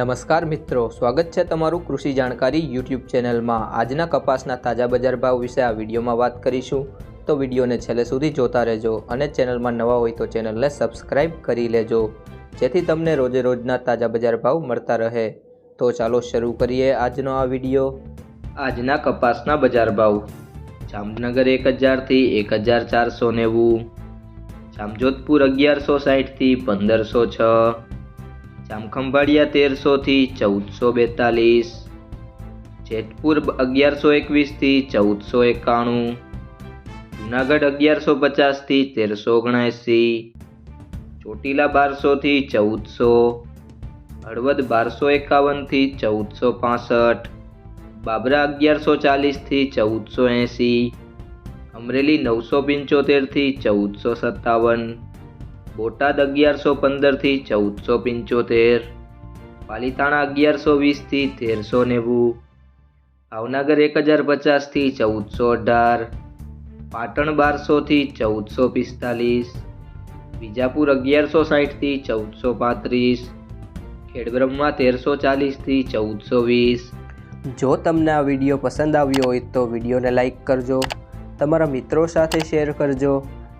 નમસ્કાર મિત્રો, સ્વાગત છે તમારું કૃષિ જાણકારી યુટ્યુબ ચેનલમાં. આજના કપાસના તાજા બજાર ભાવ વિશે આ વિડીયોમાં વાત કરીશું. તો વિડીયોને છેલ્લે સુધી જોતા રહેજો અને ચેનલમાં નવા હોય તો ચેનલને સબસ્ક્રાઇબ કરી લેજો, જેથી તમને રોજે રોજના તાજા બજાર ભાવ મળતા રહે. તો ચાલો શરૂ કરીએ આજનો આ વીડિયો. આજના કપાસના બજાર ભાવ. જામનગર એક હજારથી એક હજાર ચારસો નેવું. જામજોધપુર અગિયારસો સાઠથી પંદરસો છ. જામખંભાળિયા તેરસોથી ચૌદસો બેતાલીસ, જેતપુર અગિયારસો એકવીસથી ચૌદસો એકાણું, જુનાગઢ અગિયારસો પચાસથી તેરસો ઓગણએંસી ચોટીલા બારસોથી ચૌદસો, હળવદ બારસો એકાવનથી ચૌદસો પાસઠ, બાબરા અગિયારસો ચાલીસથી ચૌદસો એંસી, અમરેલી નવસો પંચોતેરથી ચૌદસો સત્તાવન બોટાદ અગિયારસો પંદરથી ચૌદસો પંચોતેર, પાલીતાણા અગિયારસો વીસથી તેરસો નેવું, ભાવનગર એક હજાર પચાસથી ચૌદસો અઢાર, પાટણ બારસોથી ચૌદસો પિસ્તાલીસ, વિજાપુર અગિયારસો સાઠથી ચૌદસો પાંત્રીસ, ખેડબ્રહ્મા તેરસો ચાલીસથી ચૌદસો વીસ. જો તમને આ વીડિયો પસંદ આવ્યો હોય તો વિડીયોને લાઈક કરજો, તમારા મિત્રો સાથે શેર કરજો